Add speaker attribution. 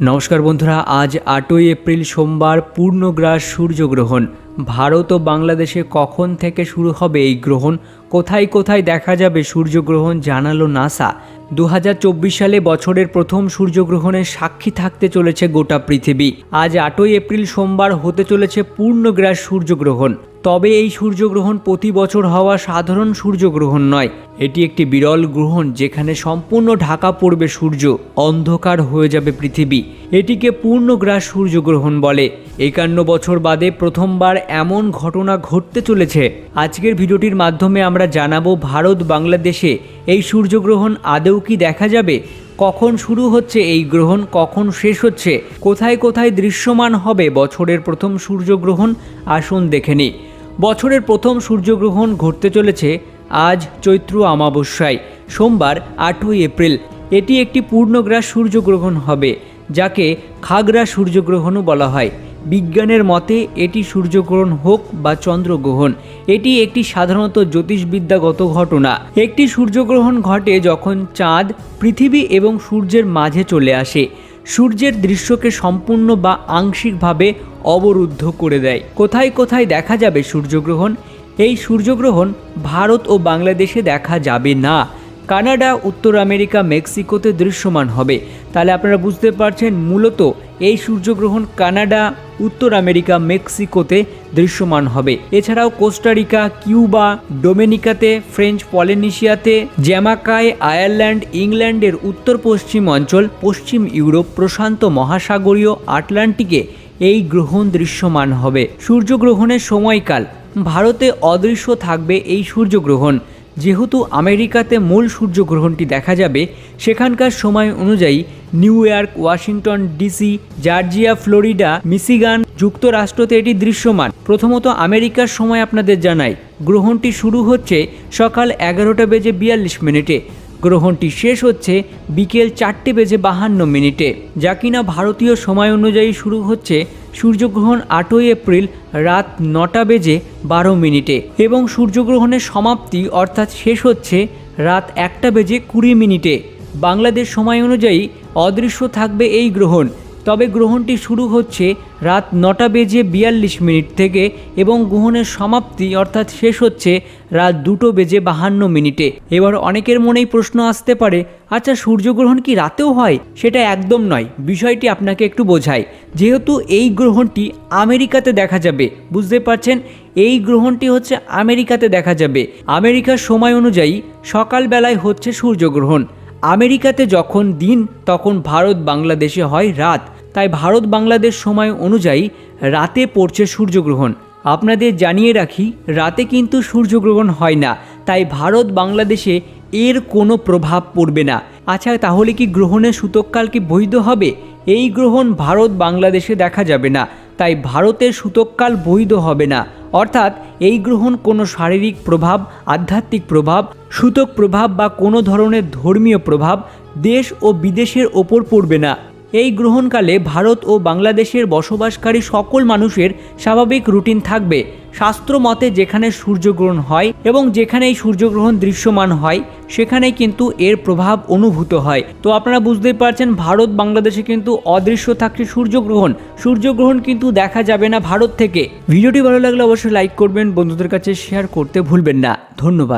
Speaker 1: নমস্কার বন্ধুরা আজ আটই এপ্রিল সোমবার পূর্ণগ্রাস সূর্যগ্রহণ। ভারত ও বাংলাদেশে কখন থেকে শুরু হবে এই গ্রহণ? কোথায় কোথায় দেখা যাবে সূর্যগ্রহণ জানালো নাসা। দু হাজার চব্বিশ সালে বছরের প্রথম সূর্যগ্রহণের সাক্ষী থাকতে চলেছে গোটা পৃথিবী। আজ আটই এপ্রিল সোমবার হতে চলেছে পূর্ণগ্রাস সূর্যগ্রহণ। তবে এই সূর্যগ্রহণ প্রতি বছর হওয়া সাধারণ সূর্যগ্রহণ নয়। এটি একটি বিরল গ্রহণ যেখানে সম্পূর্ণ ঢাকা পড়বে সূর্য। অন্ধকার হয়ে যাবে পৃথিবী। এটিকে পূর্ণগ্রাস সূর্যগ্রহণ বলে। একান্ন বছর বাদে প্রথমবার এমন ঘটনা ঘটতে চলেছে। আজকের ভিডিওটির মাধ্যমে আমরা জানাব ভারত বাংলাদেশে এই সূর্যগ্রহণ আদৌ কি দেখা যাবে? কখন শুরু হচ্ছে এই গ্রহণ? কখন শেষ হচ্ছে? কোথায় কোথায় দৃশ্যমান হবে বছরের প্রথম সূর্যগ্রহণ? আসুন দেখে নিই। বছরের প্রথম সূর্যগ্রহণ ঘটতে চলেছে আজ চৈত্র অমাবস্যায়, সোমবার আটই এপ্রিল। এটি একটি পূর্ণগ্রাস সূর্যগ্রহণ হবে, যাকে খাগড়া সূর্যগ্রহণও বলা হয়। বিজ্ঞানের মতে, এটি সূর্যগ্রহণ হোক বা চন্দ্রগ্রহণ, এটি একটি সাধারণত জ্যোতিষবিদ্যাগত ঘটনা। একটি সূর্যগ্রহণ ঘটে যখন চাঁদ পৃথিবী এবং সূর্যের মাঝে চলে আসে। সূর্যের দৃশ্যকে সম্পূর্ণ বা আংশিকভাবে অবরুদ্ধ করে দেয়। কোথায় কোথায় দেখা যাবে সূর্যগ্রহণ? এই সূর্যগ্রহণ ভারত ও বাংলাদেশে দেখা যাবে না। কানাডা, উত্তর আমেরিকা, মেক্সিকোতে দৃশ্যমান হবে। তাহলে আপনারা বুঝতে পারছেন মূলত এই সূর্যগ্রহণ কানাডা, উত্তর আমেরিকা, মেক্সিকোতে দৃশ্যমান হবে। এছাড়াও কোস্টারিকা কিউবা, ডোমেনিকাতে, ফ্রেঞ্চ পলিনেশিয়াতে, জ্যামাকায়, আয়ারল্যান্ড, ইংল্যান্ডের উত্তর পশ্চিম অঞ্চল, পশ্চিম ইউরোপ, প্রশান্ত মহাসাগরীয় আটলান্টিকে এই গ্রহণ দৃশ্যমান হবে। সূর্যগ্রহণের সময়কাল, ভারতে অদৃশ্য থাকবে এই সূর্যগ্রহণ। যেহেতু আমেরিকাতে মূল সূর্যগ্রহণটি দেখা যাবে, সেখানকার সময় অনুযায়ী New York, Washington, DC, Georgia, Florida Michigan যুক্তরাষ্ট্রতে এটি দৃশ্যমান। প্রথমত আমেরিকার সময় আপনাদের জানাই, গ্রহণটি শুরু হচ্ছে সকাল এগারোটা বেজে বিয়াল্লিশ মিনিটে। গ্রহণটি শেষ হচ্ছে বিকেল চারটে বেজে বাহান্ন মিনিটে। যা কিনা ভারতীয় সময় অনুযায়ী শুরু হচ্ছে সূর্যগ্রহণ আটই এপ্রিল রাত নটা বেজে বারো মিনিটে এবং সূর্যগ্রহণের সমাপ্তি অর্থাৎ শেষ হচ্ছে রাত একটা বেজে কুড়ি মিনিটে। বাংলাদেশ সময় অনুযায়ী অদৃশ্য থাকবে এই গ্রহণ। তবে গ্রহণটি শুরু হচ্ছে রাত নটা বেজে বিয়াল্লিশ মিনিট থেকে এবং গ্রহণের সমাপ্তি অর্থাৎ শেষ হচ্ছে রাত দুটো বেজে বাহান্ন মিনিটে। এবার অনেকের মনেই প্রশ্ন আসতে পারে আচ্ছা সূর্যগ্রহণ কি রাতেও হয়? সেটা একদম নয়। বিষয়টি আপনাকে একটু বোঝায় যেহেতু এই গ্রহণটি আমেরিকাতে দেখা যাবে, বুঝতে পারছেন? এই গ্রহণটি হচ্ছে আমেরিকাতে দেখা যাবে। আমেরিকার সময় অনুযায়ী সকালবেলায় হচ্ছে সূর্যগ্রহণ। আমেরিকাতে যখন দিন, তখন ভারত বাংলাদেশে হয় রাত। তাই ভারত বাংলাদেশ সময় অনুযায়ী রাতে পড়ছে সূর্যগ্রহণ। আপনাদের জানিয়ে রাখি, রাতে কিন্তু সূর্যগ্রহণ হয় না, তাই ভারত বাংলাদেশে এর কোনো প্রভাব পড়বে না। আচ্ছা তাহলে কি গ্রহণের সূতককাল কি বৈধ হবে? এই গ্রহণ ভারত বাংলাদেশে দেখা যাবে না, তাই ভারতের সূতককাল বৈধ হবে না। অর্থাৎ এই গ্রহণ কোনো শারীরিক প্রভাব, আধ্যাত্মিক প্রভাব, সূতক প্রভাব বা কোনো ধরনের ধর্মীয় প্রভাব দেশ ও বিদেশের ওপর পড়বে না। এই গ্রহণকালে ভারত ও বাংলাদেশের বসবাসকারী সকল মানুষের স্বাভাবিক রুটিন থাকবে। শাস্ত্র মতে যেখানে সূর্যগ্রহণ হয় এবং যেখানে এই সূর্যগ্রহণ দৃশ্যমান হয়, সেখানেই কিন্তু এর প্রভাব অনুভূত হয়। তো আপনারা বুঝতেই পারছেন, ভারত বাংলাদেশে কিন্তু অদৃশ্য থাকছে সূর্যগ্রহণ। সূর্যগ্রহণ কিন্তু দেখা যাবে না ভারত থেকে। ভিডিওটি ভালো লাগলে অবশ্যই লাইক করবেন, বন্ধুদের কাছে শেয়ার করতে ভুলবেন না। ধন্যবাদ।